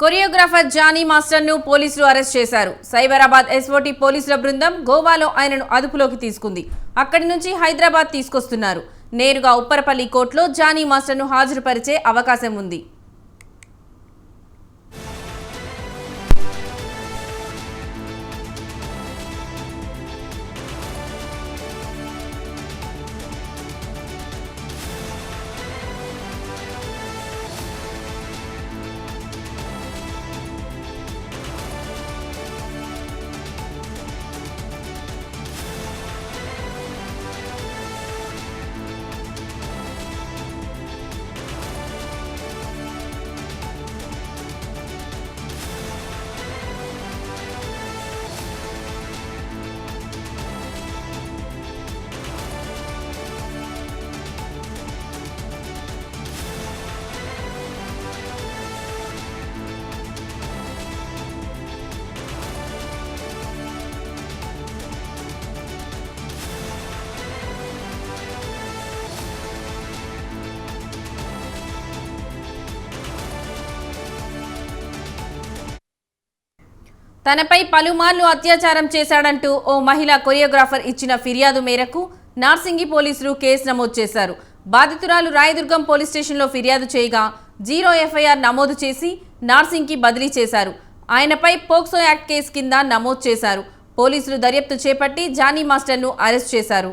Choreographer Jani మాస్టర్ను పోలీసులు arrest చేశారు. సైబరాబాద్ ఎస్ఓటీ పోలీసుల బృందం గోవాలో ఆయనను అదుపులోకి తీసుకుంది. అక్కడి నుంచి హైదరాబాద్ తీసుకొస్తున్నారు. నేరుగా ఉప్పరపల్లి కోర్టులో జానీ మాస్టర్ను హాజరుపరిచే అవకాశం ఉంది. తనపై పలుమార్లు అత్యాచారం చేశాడంటూ ఓ మహిళా కొరియోగ్రాఫర్ ఇచ్చిన ఫిర్యాదు మేరకు నార్సింగి పోలీసులు కేసు నమోదు చేశారు. బాధితురాలు రాయదుర్గం పోలీస్ స్టేషన్లో ఫిర్యాదు చేయగా జీరో ఎఫ్ఐఆర్ నమోదు చేసి నార్సింగ్కి బదిలీ చేశారు. ఆయనపై పోక్సో యాక్ట్ కేసు కింద నమోదు చేశారు. పోలీసులు దర్యాప్తు చేపట్టి జానీ మాస్టర్ను అరెస్ట్ చేశారు.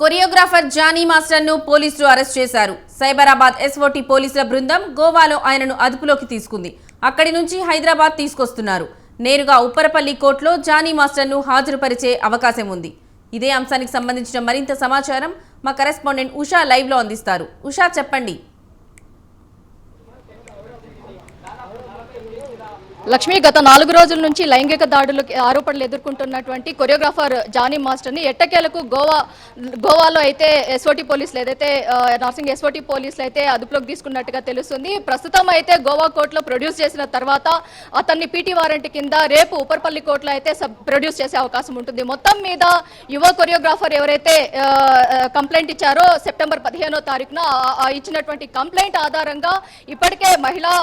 కొరియోగ్రాఫర్ జానీ మాస్టర్ను పోలీసులు అరెస్ట్ చేశారు. సైబరాబాద్ ఎస్ఓటీ పోలీసుల బృందం గోవాలో ఆయనను అదుపులోకి తీసుకుంది. అక్కడి నుంచి హైదరాబాద్ తీసుకొస్తున్నారు. నేరుగా ఉప్పరపల్లి కోర్టులో జానీ మాస్టర్ను హాజరుపరిచే అవకాశం ఉంది. ఇదే అంశానికి సంబంధించిన మరింత సమాచారం మా కరెస్పాండెంట్ ఉషా లైవ్లో అందిస్తారు. ఉషా చెప్పండి. లక్ష్మి గత నాలుగు రోజుల నుంచి లైంగిక దాడులకు ఆరోపణలు ఎదుర్కొంటున్నటువంటి కొరియోగ్రాఫర్ జానీ మాస్టర్ని ఎట్టకేలకు గోవా గోవాలో అయితే ఎస్ఓటి పోలీసులు ఏదైతే నర్సింగ్ ఎస్ఓటి పోలీసులు అయితే అదుపులోకి తీసుకున్నట్టుగా తెలుస్తుంది. ప్రస్తుతం అయితే గోవా కోర్టులో ప్రొడ్యూస్ చేసిన తర్వాత అతన్ని పీటీ వారెంట్ కింద రేపు ఉపర్పల్లి కోర్టులో అయితే సబ్ ప్రొడ్యూస్ చేసే అవకాశం ఉంటుంది. మొత్తం మీద యువ కొరియోగ్రాఫర్ ఎవరైతే కంప్లైంట్ ఇచ్చారో సెప్టెంబర్ పదిహేనో తారీఖున ఇచ్చినటువంటి కంప్లైంట్ ఆధారంగా ఇప్పటికే మహిళా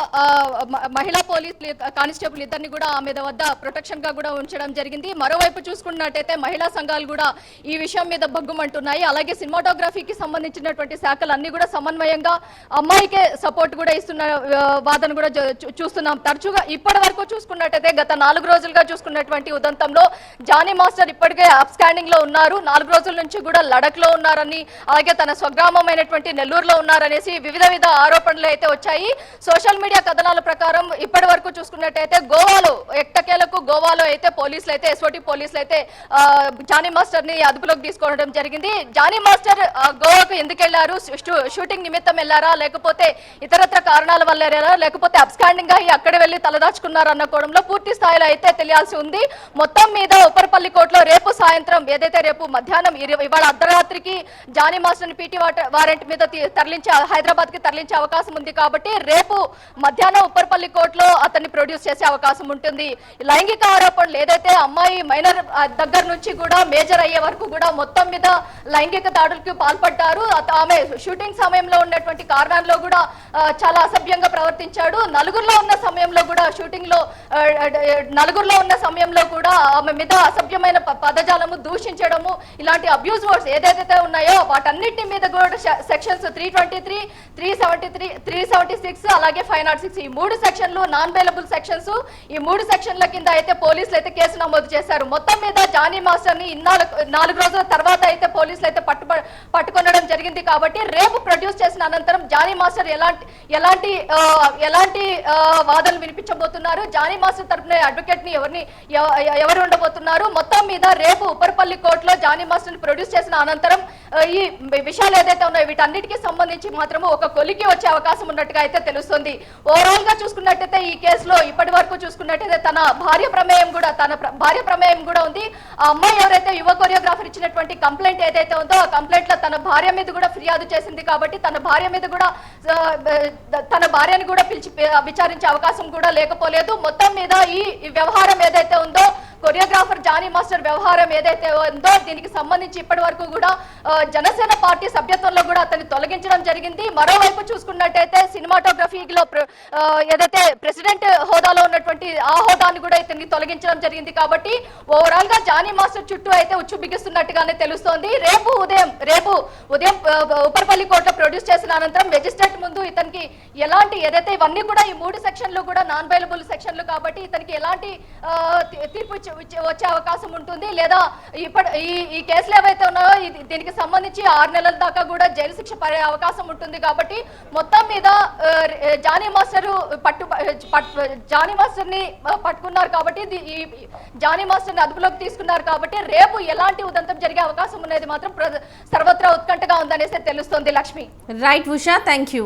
మ- మహిళా పోలీసులు కానిస్టేబుల్ ఇద్దరిని కూడా ఆమె వద్ద ప్రొటెక్షన్గా కూడా ఉంచడం జరిగింది. మరోవైపు చూసుకున్నట్టయితే మహిళా సంఘాలు కూడా ఈ విషయం మీద బగ్గుమంటున్నాయి అలాగే సినిమాటోగ్రఫీకి సంబంధించినటువంటి శాఖలు అన్ని కూడా సమన్వయంగా అమ్మాయికే సపోర్ట్ కూడా ఇస్తున్న వాదన కూడా చూస్తున్నాం. తరచుగా ఇప్పటి వరకు చూసుకున్నట్టయితే గత నాలుగు రోజులుగా చూసుకున్నటువంటి ఉదంతంలో జానీ మాస్టర్ ఇప్పటికే అప్స్టాండింగ్లో ఉన్నారు. నాలుగు రోజుల నుంచి కూడా లడక్లో ఉన్నారని అలాగే తన స్వగ్రామమైనటువంటి నెల్లూరులో ఉన్నారనేసి వివిధ విధ ఆరోపణలు అయితే వచ్చాయి. సోషల్ మీడియా కథనాల ప్రకారం ఇప్పటి వరకు చూసుకున్నట్టు చూసుకున్నట్టయితే గోవాలో ఎట్టకేలకు గోవాలో అయితే పోలీసులు అయితే ఎస్ఓటి పోలీసులు అయితే జానీ మాస్టర్ని అదుపులోకి తీసుకోవడం జరిగింది. జానీ మాస్టర్ గోవాకు ఎందుకు వెళ్ళారు షూటింగ్ నిమిత్తం వెళ్ళారా? లేకపోతే ఇతరత్ర కారణాల వల్ల వెళ్ళారా? లేకపోతే అబ్స్కాండింగ్గా అక్కడ వెళ్ళి తలదాచుకున్నారు అన్న కోణంలో పూర్తి స్థాయిలో అయితే తెలియాల్సి ఉంది. మొత్తం మీద ఉపరపల్లి కోర్టులో రేపు సాయంత్రం ఏదైతే రేపు మధ్యాహ్నం ఇవాళ అర్ధరాత్రికి జానీ మాస్టర్ పీటీ వారెంట్ మీద తరలించే హైదరాబాద్కి తరలించే అవకాశం ఉంది కాబట్టి రేపు మధ్యాహ్నం ఉప్పర్పల్లి కోర్టులో అతన్ని ప్రొడ్యూస్ చేసే అవకాశం ఉంటుంది. లైంగిక ఆరోపణలు ఏదైతే అమ్మాయి మైనర్ దగ్గర నుంచి కూడా మేజర్ అయ్యే వరకు కూడా మొత్తం మీద లైంగిక దాడులకు పాల్పడ్డారు. ఆమె షూటింగ్ సమయంలో ఉన్నటువంటి కారణాల్లో కూడా చాలా అసభ్యంగా ప్రవర్తించాడు. నలుగురిలో ఉన్న సమయంలో కూడా షూటింగ్లో నలుగురిలో ఉన్న సమయంలో కూడా ఆమె మీద అసభ్యమైన పదజాలము దూషించడము ఇలాంటి అబ్యూజ్ వర్డ్స్ ఏదైతే ఉన్నాయో వాటన్నిటి మీద కూడా sections three twenty three three seventy three three seventy six అలాగే ఫైవ్ నాట్ సిక్స్ ఈ మూడు సెక్షన్లు నాన్ బెయిలబుల్ సెక్షన్స్ ఈ మూడు సెక్షన్ల కింద అయితే పోలీసులు అయితే కేసు నమోదు చేశారు. మొత్తం మీద జానీ మాస్టర్ని ఇన్నాళ్ళు నాలుగు రోజుల తర్వాత అయితే పోలీసులు అయితే పట్టు పట్టుకొనడం జరిగింది కాబట్టి రేపు ప్రొడ్యూస్ చేసిన అనంతరం జానీ మాస్టర్ ఎలాంటి ఎలాంటి ఎలాంటి ఆ, వాదనలు వినిపించబోతున్నారు? జానీ మాస్టర్ తరపున అడ్వకేట్ని ఎవరిని ఎవ- ఎవరు ఉండబోతున్నారు? మొత్తం మీద రేపు ఉపరపల్లి కోర్టులో జానీ మాస్టర్ని ప్రొడ్యూస్ చేసిన అనంతరం ఈ విషయాలు ఏదైతే ఉన్నాయో వీటన్నిటికీ సంబంధించి మాత్రము ఒక కొలికి వచ్చే అవకాశం ఉన్నట్టుగా అయితే తెలుస్తుంది. ఓవరాల్గా చూసుకున్నట్టయితే ఈ కేసులో ఇప్పటి వరకు చూసుకున్నట్టయితే తన భార్య ప్రమేయం కూడా తన భార్య ప్రమేయం కూడా ఉంది. ఆ అమ్మాయి ఎవరైతే యువ కొరియోగ్రాఫర్ ఇచ్చినటువంటి కంప్లైంట్ ఏదైతే ఉందో ఆ కంప్లైంట్లో తన భార్య మీద కూడా ఫిర్యాదు చేసింది కాబట్టి తన భార్య మీద కూడా తన భార్యను కూడా పిలిచి విచారించే అవకాశం కూడా లేకపోలేదు. మొత్తం మీద ఈ వ్యవహారం ఏదైతే ఉందో కొరియోగ్రాఫర్ జానీ మాస్టర్ వ్యవహారం ఏదైతే ఉందో దీనికి సంబంధించి ఇప్పటి వరకు కూడా జనసేన పార్టీ సభ్యత్వంలో కూడా అతన్ని తొలగించడం జరిగింది. మరోవైపు చూసుకున్నట్టయితే సినిమాటోగ్రఫీలో ఏదైతే ప్రెసిడెంట్ హోదాలో ఉన్నటువంటి ఆ హోదాను కూడా ఇతన్ని తొలగించడం జరిగింది కాబట్టి ఓవరాల్గా జానీ మాస్టర్ చుట్టూ అయితే ఉచ్చు బిగిస్తున్నట్టుగానే తెలుస్తోంది. రేపు ఉదయం రేపు ఉదయం ఆ, ఉపరపల్లి కోర్టులో ప్రొడ్యూస్ చేసిన అనంతరం మెజిస్ట్రేట్ ముందు ఇతనికి ఎలాంటి ఏదైతే ఇవన్నీ కూడా ఈ మూడు సెక్షన్లు కూడా నాన్ బైలబుల్ సెక్షన్లు కాబట్టి ఇతనికి ఎలాంటి తీర్పు వచ్చే అవకాశం ఉంటుంది. లేదా ఇప్పటి ఈ ఈ కేసులు ఏవైతే ఉన్నాయో దీనికి సంబంధించి ఆరు నెలల దాకా కూడా జైలు శిక్ష పడే అవకాశం ఉంటుంది కాబట్టి మొత్తం మీద జానీ మాస్టర్ పట్టు జానీ మాస్టర్ని పట్టుకున్నారు కాబట్టి ఈ జానీ మాస్టర్ని అదుపులోకి తీసుకున్నారు కాబట్టి రేపు ఎలాంటి ఉదంతం జరిగే అవకాశం ఉన్నది మాత్రం ప్ర- సర్వత్రా ఉత్కంఠగా ఉందనేసి తెలుస్తుంది Lakshmi. Right Usha thank you